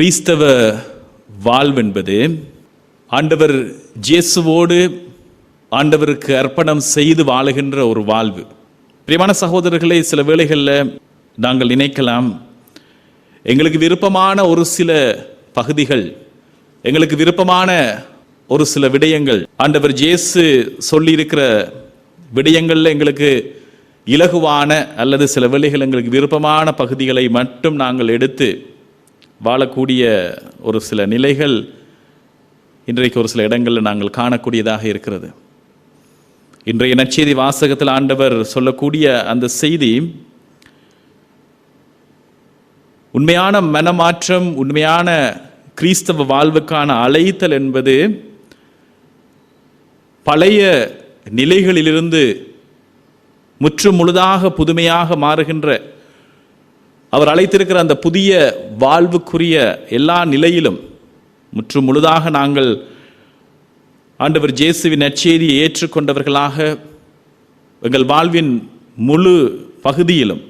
கிறிஸ்தவ வாழ்வென்பது ஆண்டவர் ஜேசுவோடு ஆண்டவருக்கு அர்ப்பணம் செய்து வாழுகின்ற ஒரு வாழ்வு. பிரியமான சகோதரர்களை சில வேளைகளில் நாங்கள் நினைக்கலாம் எங்களுக்கு விருப்பமான ஒரு சில பகுதிகள் எங்களுக்கு விருப்பமான ஒரு சில விடயங்கள் ஆண்டவர் ஜேசு சொல்லியிருக்கிற விடயங்களில் எங்களுக்கு இலகுவான அல்லது சில வேளைகள் எங்களுக்கு விருப்பமான பகுதிகளை மட்டும் நாங்கள் எடுத்து வாழக்கூடிய ஒரு சில நிலைகள் இன்றைக்கு ஒரு சில இடங்களில் நாங்கள் காணக்கூடியதாக இருக்கிறது. இன்றைய நச்செய்தி வாசகத்தில் ஆண்டவர் சொல்லக்கூடிய அந்த செய்தி உண்மையான மனமாற்றம் உண்மையான கிறிஸ்தவ வாழ்வுக்கான அழைத்தல் என்பது பழைய நிலைகளிலிருந்து முற்று முழுதாக புதுமையாக மாறுகின்ற அவர் அழைத்திருக்கிற அந்த புதிய வாழ்வுக்குரிய எல்லா நிலையிலும் முற்று முழுதாக நாங்கள் ஆண்டவர் ஜேசுவின் நற்செய்தியை ஏற்றுக்கொண்டவர்களாக எங்கள் வாழ்வின் முழு பகுதியிலும்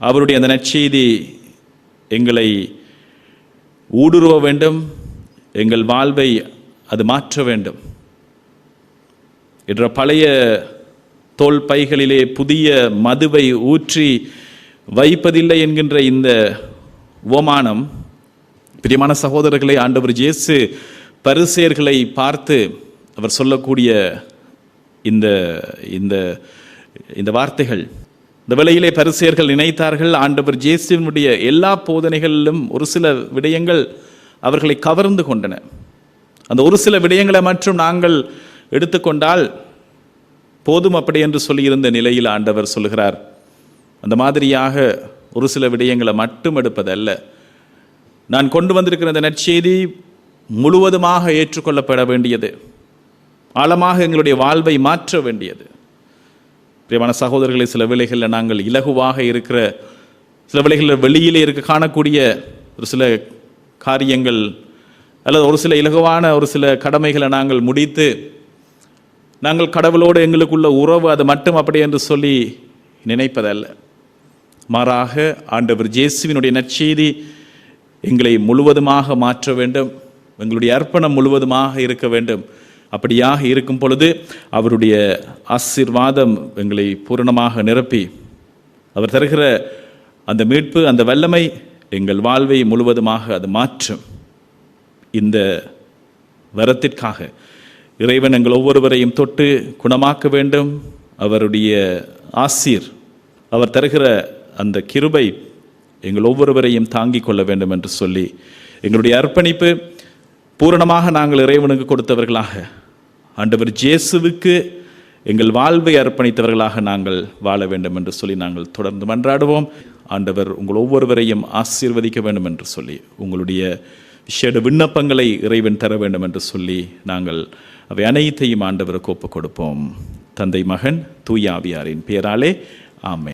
அவருடைய அந்த நற்செய்தி எங்களை ஊடுருவ வேண்டும் எங்கள் வாழ்வை அது மாற்ற வேண்டும். என்ற பழைய தோல் பைகளிலே புதிய மதுவை ஊற்றி வைப்பதில்லை என்கின்ற இந்த ஓமானம் பிரியமான சகோதரர்களை ஆண்டவர் இயேசு பரிசேர்களை பார்த்து அவர் சொல்லக்கூடிய இந்த இந்த இந்த வார்த்தைகள். இந்த வேளையிலே பரிசேர்கள் நினைத்தார்கள் ஆண்டவர் ஜேசுவினுடைய எல்லா போதனைகளிலும் ஒரு சில விடயங்கள் அவர்களை கவர்ந்து கொண்டன. அந்த ஒரு சில விடயங்களை மற்றும் நாங்கள் எடுத்துக்கொண்டால் போதும் அப்படி என்று சொல்லியிருந்த நிலையில் ஆண்டவர் சொல்கிறார் அந்த மாதிரியாக ஒரு சில விடயங்களை மட்டும் எடுப்பதல்ல. நான் கொண்டு வந்திருக்கிற இந்த நற்செய்தி முழுவதுமாக ஏற்றுக்கொள்ளப்பட வேண்டியது. ஆழமாக எங்களுடைய வாழ்வை மாற்ற வேண்டியது. பிரியமான சகோதரர்களை சில வேளைகளில் நாங்கள் இலகுவாக இருக்கிற சில வேளைகளில் வெளியிலே இருக்க காணக்கூடிய ஒரு சில காரியங்கள் அல்லது ஒரு சில இலகுவான ஒரு சில கடமைகளை நாங்கள் முடித்து நாங்கள் கடவுளோடு எங்களுக்குள்ள உறவு அது மட்டும் அப்படி என்று சொல்லி நினைப்பதல்ல. மாறாக ஆண்டவர் ஜேசுவினுடைய நற்செய்தி எங்களை முழுவதுமாக மாற்ற வேண்டும். எங்களுடைய அர்ப்பணம் முழுவதுமாக இருக்க வேண்டும். அப்படியாக இருக்கும் பொழுது அவருடைய ஆசீர்வாதம் எங்களை பூரணமாக நிரப்பி அவர் தருகிற அந்த மீட்பு அந்த வல்லமை எங்கள் வாழ்வை முழுவதுமாக அது மாற்றும். இந்த வரத்திற்காக இறைவன் எங்கள் ஒவ்வொருவரையும் தொட்டு குணமாக்க வேண்டும். அவருடைய ஆசீர் அவர் தருகிற அந்த கிருபை எங்கள் ஒவ்வொருவரையும் தாங்கிக் கொள்ள வேண்டும் என்று சொல்லி எங்களுடைய அர்ப்பணிப்பு பூரணமாக நாங்கள் இறைவனுக்கு கொடுத்தவர்களாக ஆண்டவர் ஜேசுவுக்கு எங்கள் வாழ்வை அர்ப்பணித்தவர்களாக நாங்கள் வாழ வேண்டும் என்று சொல்லி நாங்கள் தொடர்ந்து மன்றாடுவோம். ஆண்டவர் உங்கள் ஒவ்வொருவரையும் ஆசீர்வதிக்க வேண்டும் என்று சொல்லி உங்களுடைய விஷேட விண்ணப்பங்களை இறைவன் தர வேண்டும் என்று சொல்லி நாங்கள் அவை அனைத்தையும் ஆண்டவருக்கு ஒப்புக் கொடுப்போம். தந்தை மகன் தூயாவியாரின் பெயராலே ஆமை